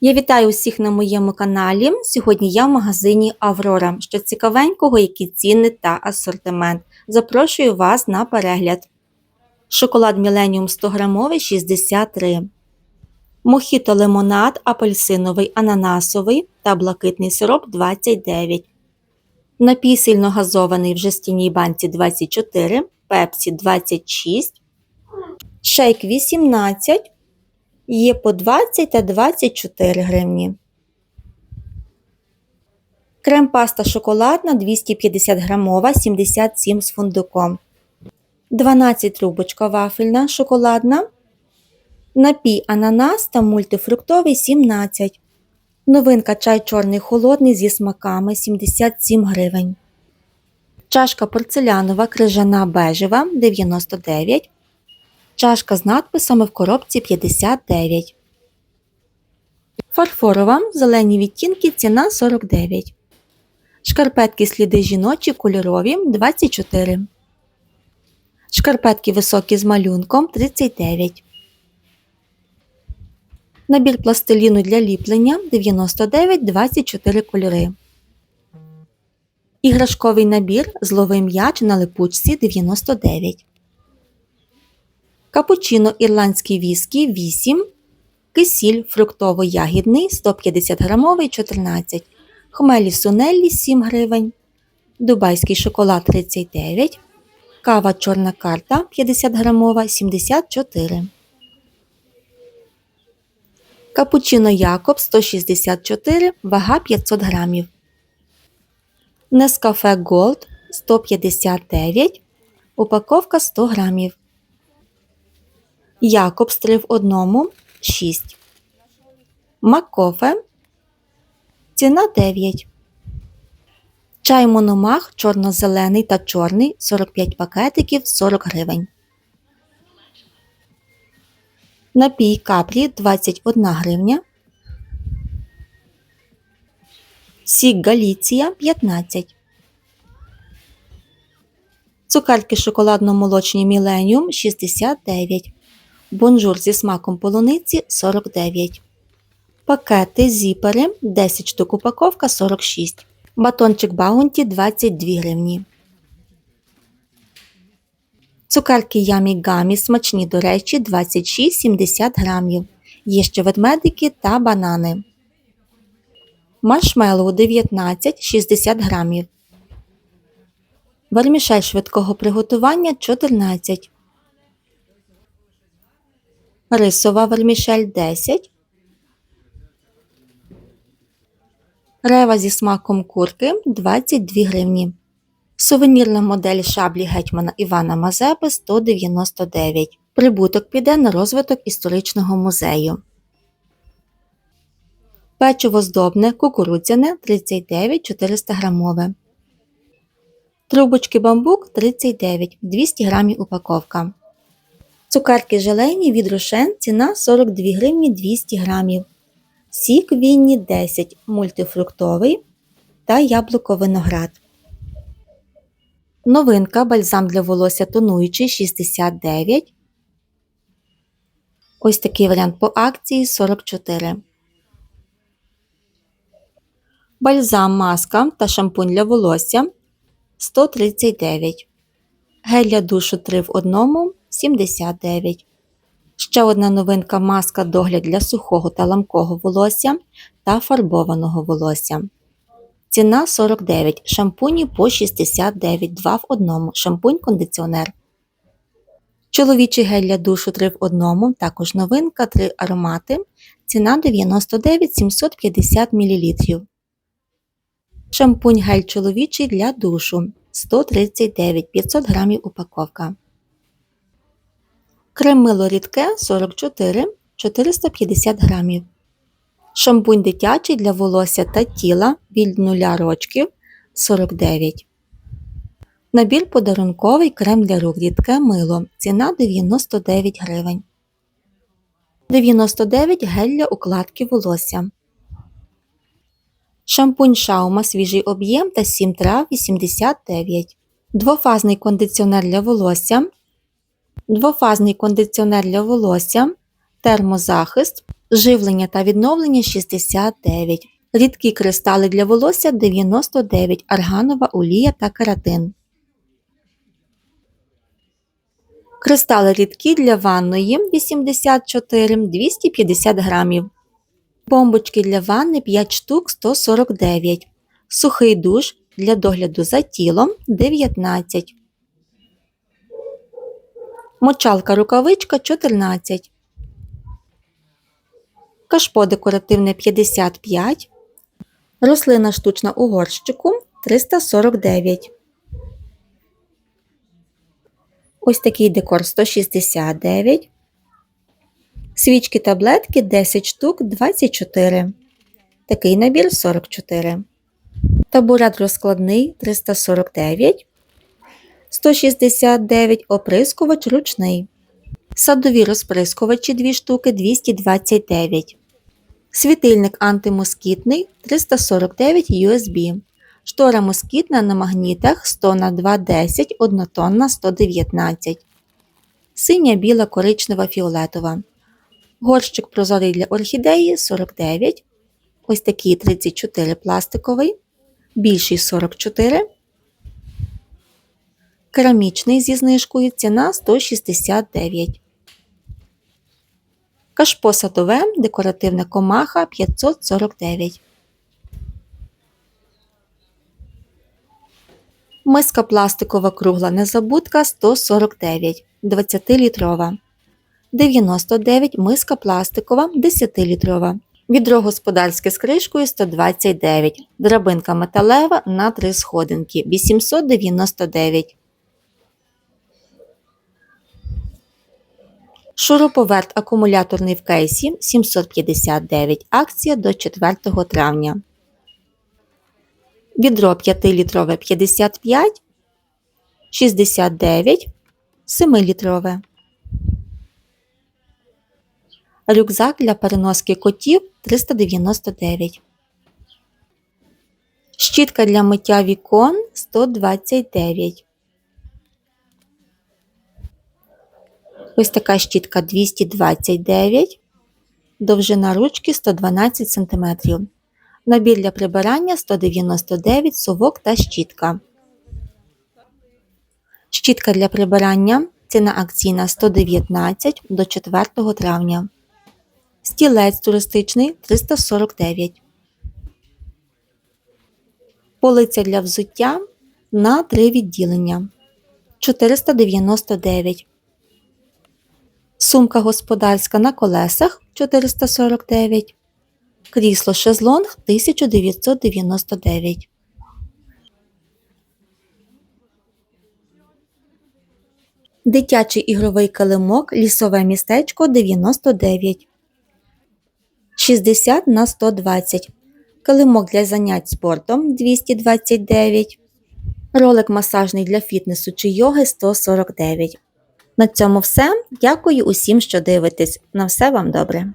Я вітаю усіх на моєму каналі. Сьогодні я в магазині Аврора. Що цікавенького, які ціни та асортимент. Запрошую вас на перегляд. Шоколад Міленіум 100 грамовий 63. Мохіто лимонад апельсиновий, ананасовий та блакитний сироп 29. Напій сильно газований в жестяній банці 24, пепсі 26, шейк 18, є по 20 та 24 гривні. Крем-паста шоколадна 250 грамова 77 з фундуком. 12 трубочка вафельна шоколадна. Напій ананас та мультифруктовий 17. Новинка чай чорний холодний зі смаками 77 гривень. Чашка порцелянова крижана бежева 99. Чашка з надписами в коробці 59. Фарфорова зелені відтінки ціна 49. Шкарпетки сліди жіночі кольорові 24. Шкарпетки високі з малюнком 39. Набір пластиліну для ліплення 99 24 кольори. Іграшковий набір зловий м'яч на липучці 99. Капучино ірландський віскі 8. Кисіль фруктово-ягідний 150 грамовий 14. Хмелі сунеллі 7 гривень. Дубайський шоколад 39. Кава чорна карта 50 грамова 74. Капучино Якоб 164, вага 500 грамів. Нескафе Голд 159, упаковка 100 грамів. Якобс 3 в одному 6. Маккофе. Ціна 9. Чай Мономах чорно-зелений та чорний 45 пакетиків 40 гривень. Напій каплі 21 гривня. Сік Галіція 15. Цукерки шоколадно-молочні Міленіум 69. Бонжур зі смаком полуниці 49. Пакети зіпери 10 штук упаковка 46. Батончик Баунті 22 гривні. Цукерки Ямі Гамі смачні, до речі, 26-70 грамів. Є ще ведмедики та банани. Маршмеллоу 19-60 грамів. Вермішель швидкого приготування 14. Рисова вермішель 10. Рева зі смаком курки 22 гривні. Сувенірна модель шаблі гетьмана Івана Мазепи 199. Прибуток піде на розвиток історичного музею. Печиво здобне кукурудзяне 39 400 грамове. Трубочки бамбук 39 200 грамів упаковка. Цукерки желейні від Рошен ціна 42 гривні 200 грамів. Сік Вінні 10 мультифруктовий та яблуко виноград. Новинка бальзам для волосся тонуючий 69. Ось такий варіант по акції 44. Бальзам маска та шампунь для волосся 139. Гель для душу 3 в 1 79. Ще одна новинка маска догляд для сухого та ламкого волосся та фарбованого волосся. Ціна 49. Шампуні по 69 2 в 1. Шампунь-кондиціонер. Чоловічий гель для душу 3 в 1. Також новинка 3 аромати. Ціна 99 750 мл. Шампунь гель чоловічий для душу 139 500 грамів упаковка. Крем мило рідке 44 450 грамів. Шампунь дитячий для волосся та тіла від 0 рочків 49. Набір подарунковий крем для рук рідке мило. Ціна 99 гривень. 99 гель для укладки волосся. Шампунь шаума свіжий об'єм та 7 трав 89. Двофазний кондиціонер для волосся. Двофазний кондиціонер для волосся термозахист, живлення та відновлення 69, рідкі кристали для волосся 99, арганова олія та кератин. Кристали рідкі для ванної 84 250 грамів. Бомбочки для ванни 5 штук 149. Сухий душ для догляду за тілом 19. Мочалка рукавичка 14. Кашпо декоративне 55. Рослина штучна у горщику 349. Ось такий декор 169. Свічки таблетки 10 штук 24. Такий набір 44. Табурет розкладний 349. 169 оприскувач ручний. Садові розприскувачі 2 штуки 229. Світильник антимоскітний 349 USB. Штора москітна на магнітах 100 на 210 однотонна 119. Синя, біла, коричнева, фіолетова. Горщик прозорий для орхідеї 49. Ось такий 34 пластиковий. Більший 44. Керамічний зі знижкою ціна 169. Кашпо садове декоративна комаха 549. Миска пластикова кругла незабудка 149 20-літрова. 99 миска пластикова 10-літрова. Відро господарське з кришкою 129. Драбинка металева на 3 сходинки 899. Шуруповерт акумуляторний в кейсі 759. Акція до 4 травня. Відро 5-літрове 55, 69, 7-літрове. Рюкзак для переноски котів 399. Щітка для миття вікон 129. Ось така щітка 229. Довжина ручки 112 см. Набір для прибирання 199 совок та щітка. Щітка для прибирання ціна акційна 119 до 4 травня. Стілець туристичний 349. Полиця для взуття на 3 відділення 499. Сумка господарська на колесах 449. Крісло шезлонг 1999. Дитячий ігровий килимок лісове містечко 99. 60 на 120. Килимок для занять спортом 229. Ролик масажний для фітнесу чи йоги 149. На цьому все. Дякую усім, що дивитесь. На все вам добре.